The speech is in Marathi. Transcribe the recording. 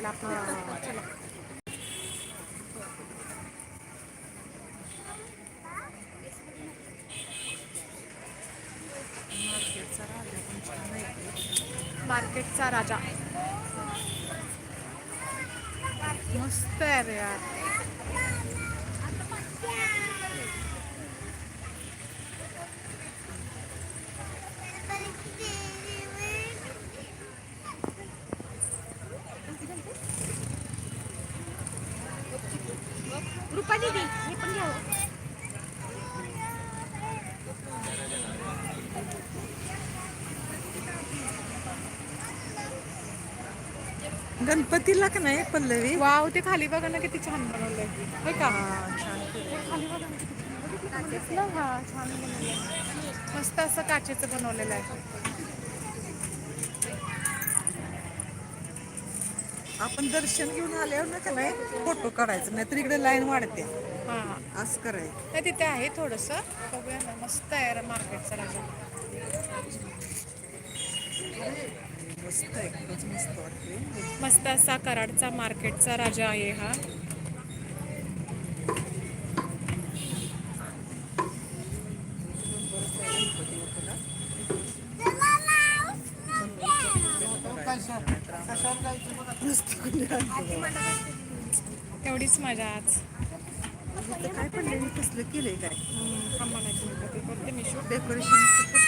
चला. मार्केटचा राजा. मस्त आहे रे यार. रुपा दीदी हे पण हो. गणपतीला का नाही पल्लवी वाव ते खाली बघा ना किती छान बनवलंय होय का छान केलंय. खाली बघा ना किती छान. बघितलं? दिसलं? हा छान बनवलंय मस्त असं काचेचं बनवलेलं आहे आपण दर्शन घेऊन आल्यावर ना का नाही फोटो काढायचं नाहीतर इकडे लाईन वाढते. हा. असं करायचं. नाही तिथे आहे थोडंसं. बघूया ना मस्त आहे मार्केटचा राजा. मस्त आहे खूपच मस्त वाटते मस्त असा कराडचा मार्केटचा राजा आहे हा. एवढीच मजा आज. काय पडलं कसलं केलंय काय? करते मी शूट काढा